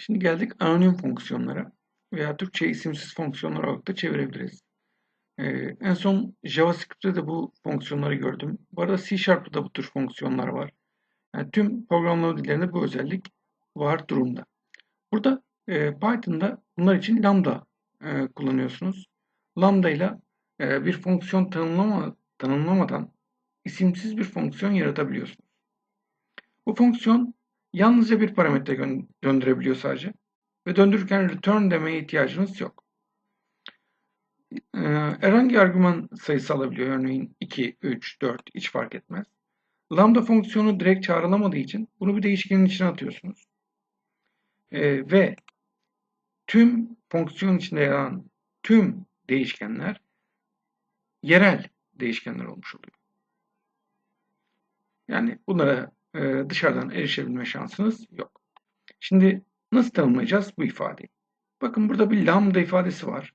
Şimdi geldik anonim fonksiyonlara veya Türkçe isimsiz fonksiyonlar olarak da çevirebiliriz. Ee, en son JavaScript'te de bu fonksiyonları gördüm. Bu arada C Sharp'ta da bu tür fonksiyonlar var. Yani tüm programlama dillerinde bu özellik var durumda. Burada e, Python'da bunlar için lambda e, kullanıyorsunuz. Lambda ile e, bir fonksiyon tanımlama, tanımlamadan isimsiz bir fonksiyon yaratabiliyorsunuz. Bu fonksiyon yalnızca bir parametre gö- döndürebiliyor sadece. Ve döndürürken return demeye ihtiyacınız yok. Ee, herhangi argüman sayısı alabiliyor. Örneğin 2, 3, 4 hiç fark etmez. Lambda fonksiyonu direkt çağrılamadığı için bunu bir değişkenin içine atıyorsunuz. Ee, ve tüm fonksiyon içinde yer alan tüm değişkenler yerel değişkenler olmuş oluyor. Yani bunlara e, dışarıdan erişebilme şansınız yok. Şimdi nasıl tanımlayacağız bu ifadeyi? Bakın burada bir lambda ifadesi var.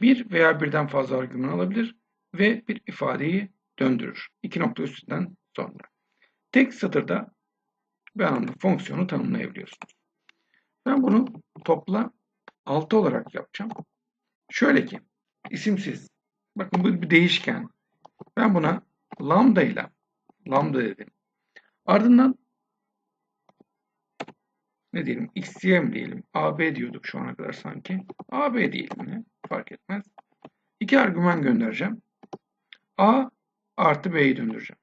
Bir veya birden fazla argüman alabilir ve bir ifadeyi döndürür. İki nokta üstünden sonra. Tek satırda bir anlamda fonksiyonu tanımlayabiliyorsunuz. Ben bunu topla 6 olarak yapacağım. Şöyle ki isimsiz. Bakın bu bir değişken. Ben buna lambda ile lambda dedim. Ardından ne diyelim xym diyelim. AB diyorduk şu ana kadar sanki. AB diyelim yine. Fark etmez. İki argüman göndereceğim. A artı B'yi döndüreceğim.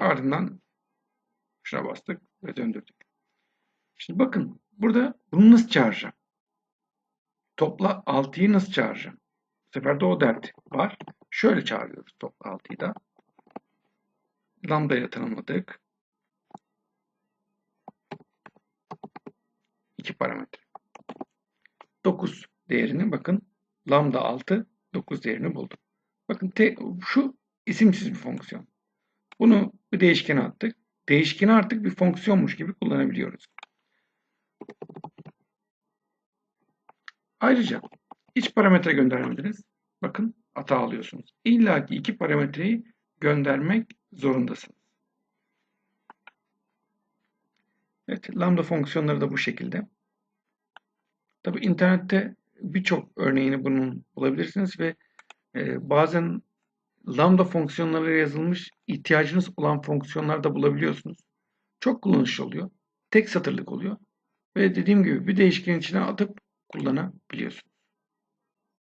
Ardından şuna bastık ve döndürdük. Şimdi bakın burada bunu nasıl çağıracağım? Topla 6'yı nasıl çağıracağım? Bu sefer de o dert var. Şöyle çağırıyoruz topla 6'yı da. Lambda ile tanımladık. İki parametre. 9 değerini bakın lambda 6 9 değerini buldum. Bakın te, şu isimsiz bir fonksiyon. Bunu bir değişkene attık. Değişkeni artık bir fonksiyonmuş gibi kullanabiliyoruz. Ayrıca hiç parametre göndermediniz. Bakın hata alıyorsunuz. İlla ki iki parametreyi göndermek zorundasınız. Evet, lambda fonksiyonları da bu şekilde. Tabi internette birçok örneğini bunun bulabilirsiniz ve e, bazen lambda fonksiyonları yazılmış ihtiyacınız olan fonksiyonlar da bulabiliyorsunuz. Çok kullanışlı oluyor. Tek satırlık oluyor. Ve dediğim gibi bir değişkenin içine atıp kullanabiliyorsunuz.